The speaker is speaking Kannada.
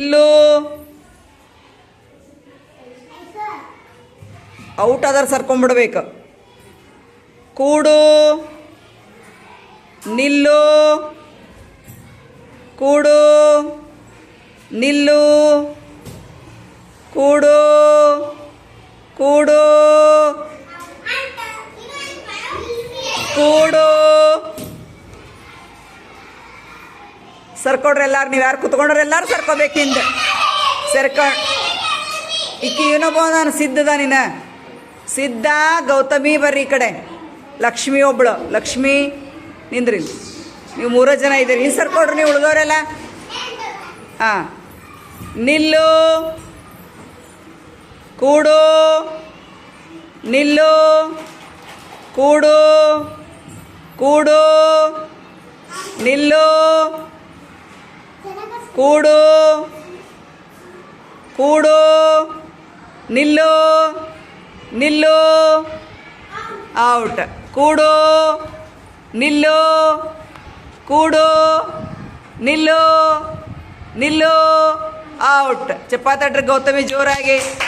ನಿಲ್ಲು ಔಟ್ ಆದ್ರೆ ಸರ್ಕೊಂಡ್ಬಿಡ್ಬೇಕು ಕೂಡು. ನಿಲ್ಲು. ಕೂಡು. ನಿಲ್ಲು. ಕೂಡು. ಕೂಡು. ಕೂಡು. ಸರ್ಕೊಡ್ರಿ ಎಲ್ಲಾರು ನೀವು ಯಾರು ಕುತ್ಕೊಂಡ್ರೆ ಎಲ್ಲಾರು ಸರ್ಕೋಬೇಕು ಸರ್ಕ ಈಕಿ ಏನೊಬ್ಬ ನಾನು ಸಿದ್ಧದ ನೀನ. ಸಿದ್ಧ ಗೌತಮಿ ಬರ್ರಿ ಈ ಕಡೆ. ಲಕ್ಷ್ಮಿ ಒಬ್ಳು. ಲಕ್ಷ್ಮಿ, ನಿಂದ್ರಿ. ನೀವು ಮೂರು ಜನ ಇದ್ದೀರಿ. ಹಿಂಗೆ ಸರ್ಕೊಡ್ರಿ ನೀವು ಉಳಿದೋರೆಲ್ಲ. ಹಾಂ. ನಿಲ್ಲು. ಕೂಡು. ನಿಲ್ಲು. ಕೂಡು. ಕೂಡು. ನಿಲ್ಲು. ಕೂಡು. ಕೂಡು. ನಿಲ್ಲು. ನಿಲ್ಲು. ಔಟ್. ಕೂಡು. ನಿಲ್ಲು. ಕೂಡು. ನಿಲ್ಲು. ನಿಲ್ಲು. ಔಟ್. ಚಪ್ಪಾತಟ್ರಿ ಗೌತಮಿ ಜೋರಾಗಿ.